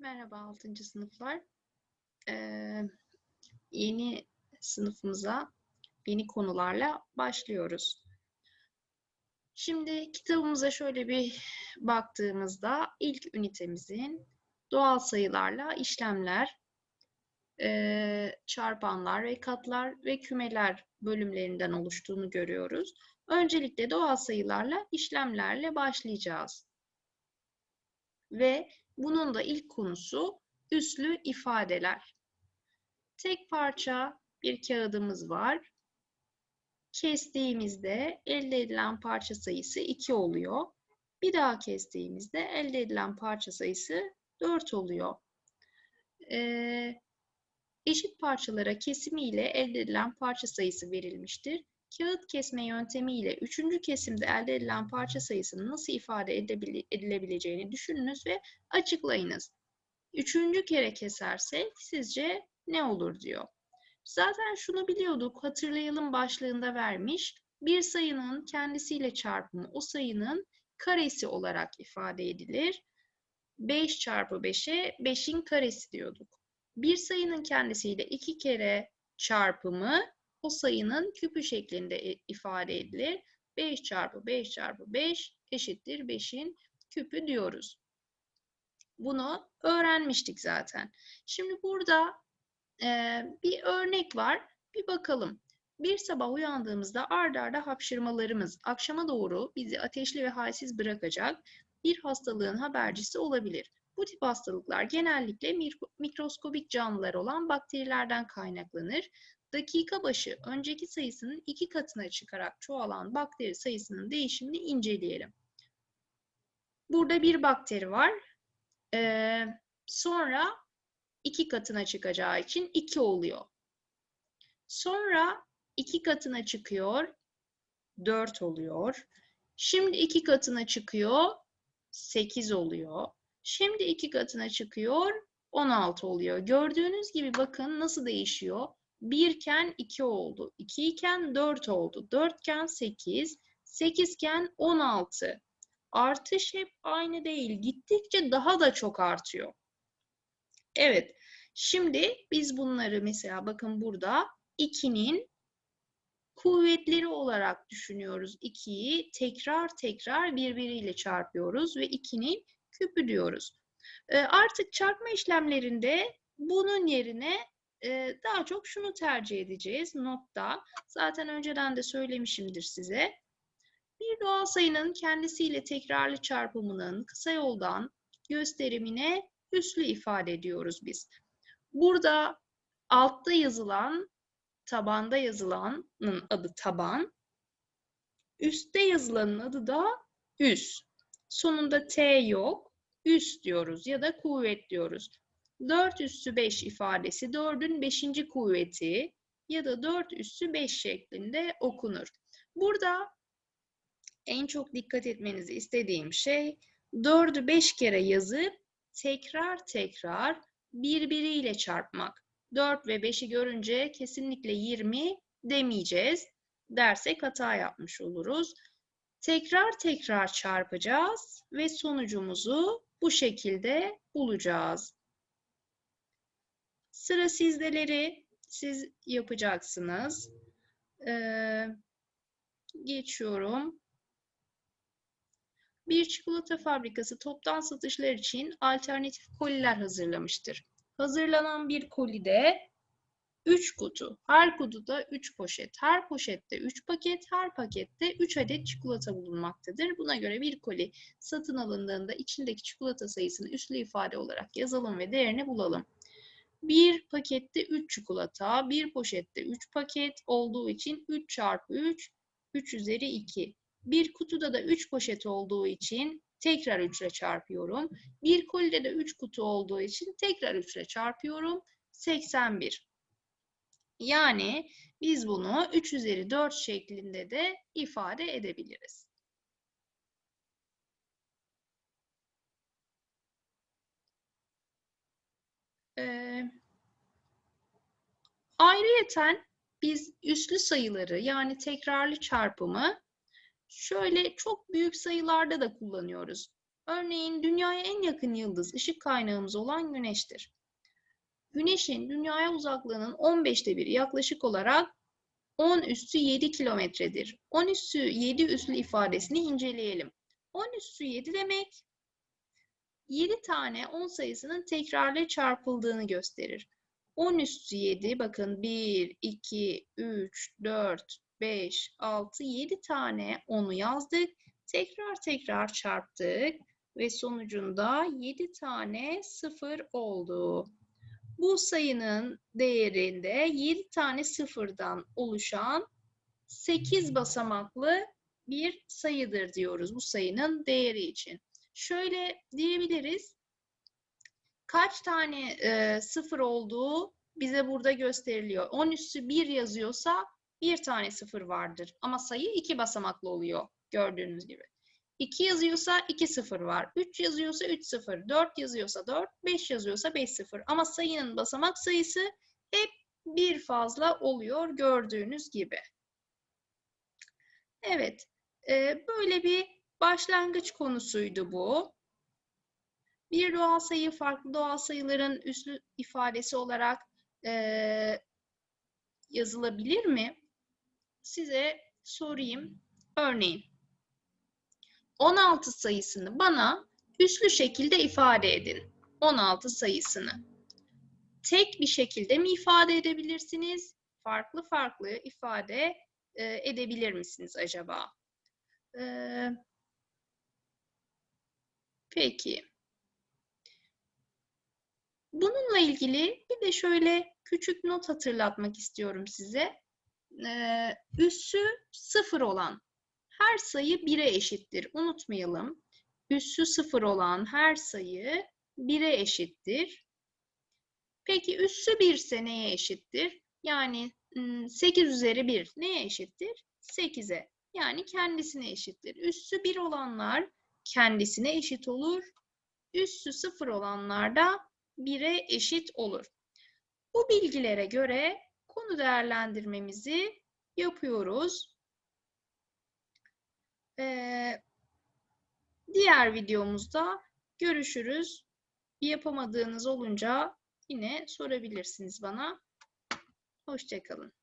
Merhaba 6. sınıflar. Ee, yeni sınıfımıza yeni konularla başlıyoruz. Şimdi kitabımıza şöyle bir baktığımızda ilk ünitemizin doğal sayılarla işlemler, e, çarpanlar ve katlar ve kümeler bölümlerinden oluştuğunu görüyoruz. Öncelikle doğal sayılarla işlemlerle başlayacağız. Ve bunun da ilk konusu üslü ifadeler. Tek parça bir kağıdımız var. Kestiğimizde elde edilen parça sayısı 2 oluyor. Bir daha kestiğimizde elde edilen parça sayısı 4 oluyor. Ee, eşit parçalara kesimiyle elde edilen parça sayısı verilmiştir. Kağıt kesme yöntemiyle üçüncü kesimde elde edilen parça sayısının nasıl ifade edilebileceğini düşününüz ve açıklayınız. Üçüncü kere kesersek sizce ne olur diyor. Zaten şunu biliyorduk, hatırlayalım başlığında vermiş. Bir sayının kendisiyle çarpımı o sayının karesi olarak ifade edilir. 5 çarpı 5'e 5'in karesi diyorduk. Bir sayının kendisiyle iki kere çarpımı o sayının küpü şeklinde ifade edilir. 5 çarpı 5 çarpı 5 eşittir 5'in küpü diyoruz. Bunu öğrenmiştik zaten. Şimdi burada e, bir örnek var. Bir bakalım. Bir sabah uyandığımızda ard arda hapşırmalarımız akşama doğru bizi ateşli ve halsiz bırakacak bir hastalığın habercisi olabilir. Bu tip hastalıklar genellikle mikroskobik canlılar olan bakterilerden kaynaklanır dakika başı önceki sayısının iki katına çıkarak çoğalan bakteri sayısının değişimini inceleyelim. Burada bir bakteri var. Ee, sonra iki katına çıkacağı için iki oluyor. Sonra iki katına çıkıyor, dört oluyor. Şimdi iki katına çıkıyor, sekiz oluyor. Şimdi iki katına çıkıyor, on altı oluyor. Gördüğünüz gibi bakın nasıl değişiyor. 1 iken 2 oldu. 2 iken 4 oldu. 4 iken 8. 8 iken 16. Artış hep aynı değil. Gittikçe daha da çok artıyor. Evet. Şimdi biz bunları mesela bakın burada 2'nin kuvvetleri olarak düşünüyoruz. 2'yi tekrar tekrar birbiriyle çarpıyoruz ve 2'nin küpü diyoruz. Ee, artık çarpma işlemlerinde bunun yerine daha çok şunu tercih edeceğiz notta. Zaten önceden de söylemişimdir size. Bir doğal sayının kendisiyle tekrarlı çarpımının kısa yoldan gösterimine üslü ifade ediyoruz biz. Burada altta yazılan, tabanda yazılanın adı taban, üstte yazılanın adı da üs. Sonunda t yok, üs diyoruz ya da kuvvet diyoruz. 4 üssü 5 ifadesi 4'ün 5. kuvveti ya da 4 üssü 5 şeklinde okunur. Burada en çok dikkat etmenizi istediğim şey 4'ü 5 kere yazıp tekrar tekrar birbiriyle çarpmak. 4 ve 5'i görünce kesinlikle 20 demeyeceğiz. Dersek hata yapmış oluruz. Tekrar tekrar çarpacağız ve sonucumuzu bu şekilde bulacağız. Sıra sizdeleri siz yapacaksınız. Ee, geçiyorum. Bir çikolata fabrikası toptan satışlar için alternatif koliler hazırlamıştır. Hazırlanan bir kolide 3 kutu, her kutuda 3 poşet, her poşette 3 paket, her pakette 3 adet çikolata bulunmaktadır. Buna göre bir koli satın alındığında içindeki çikolata sayısını üslü ifade olarak yazalım ve değerini bulalım. Bir pakette 3 çikolata, bir poşette 3 paket olduğu için 3 çarpı 3, 3 üzeri 2. Bir kutuda da 3 poşet olduğu için tekrar 3 ile çarpıyorum. Bir kolide de 3 kutu olduğu için tekrar 3 ile çarpıyorum. 81. Yani biz bunu 3 üzeri 4 şeklinde de ifade edebiliriz. Ee, ayrıyeten biz üslü sayıları yani tekrarlı çarpımı şöyle çok büyük sayılarda da kullanıyoruz. Örneğin dünyaya en yakın yıldız ışık kaynağımız olan Güneş'tir. Güneş'in dünyaya uzaklığının 15'te biri yaklaşık olarak 10 üssü 7 kilometredir. 10 üssü 7 üslü ifadesini inceleyelim. 10 üssü 7 demek 7 tane 10 sayısının tekrarla çarpıldığını gösterir. 10 üstü 7 bakın 1, 2, 3, 4, 5, 6, 7 tane 10'u yazdık. Tekrar tekrar çarptık ve sonucunda 7 tane 0 oldu. Bu sayının değerinde 7 tane sıfırdan oluşan 8 basamaklı bir sayıdır diyoruz bu sayının değeri için. Şöyle diyebiliriz. Kaç tane e, sıfır olduğu bize burada gösteriliyor. 10 üssü 1 yazıyorsa bir tane sıfır vardır. Ama sayı iki basamaklı oluyor gördüğünüz gibi. 2 yazıyorsa 2 sıfır var. 3 yazıyorsa 3 sıfır. 4 yazıyorsa 4. 5 yazıyorsa 5 sıfır. Ama sayının basamak sayısı hep bir fazla oluyor gördüğünüz gibi. Evet. böyle bir başlangıç konusuydu bu. Bir doğal sayı farklı doğal sayıların üslü ifadesi olarak e, yazılabilir mi? Size sorayım. Örneğin 16 sayısını bana üslü şekilde ifade edin. 16 sayısını. Tek bir şekilde mi ifade edebilirsiniz? Farklı farklı ifade e, edebilir misiniz acaba? Ee, peki. Bununla ilgili bir de şöyle küçük not hatırlatmak istiyorum size. Ee, üssü sıfır olan her sayı 1'e eşittir. Unutmayalım. Üssü sıfır olan her sayı 1'e eşittir. Peki üssü 1 ise neye eşittir? Yani 8 üzeri 1 neye eşittir? 8'e. Yani kendisine eşittir. Üssü 1 olanlar kendisine eşit olur. Üssü 0 olanlar da 1'e eşit olur. Bu bilgilere göre konu değerlendirmemizi yapıyoruz. Ee, diğer videomuzda görüşürüz. Yapamadığınız olunca yine sorabilirsiniz bana. Hoşçakalın.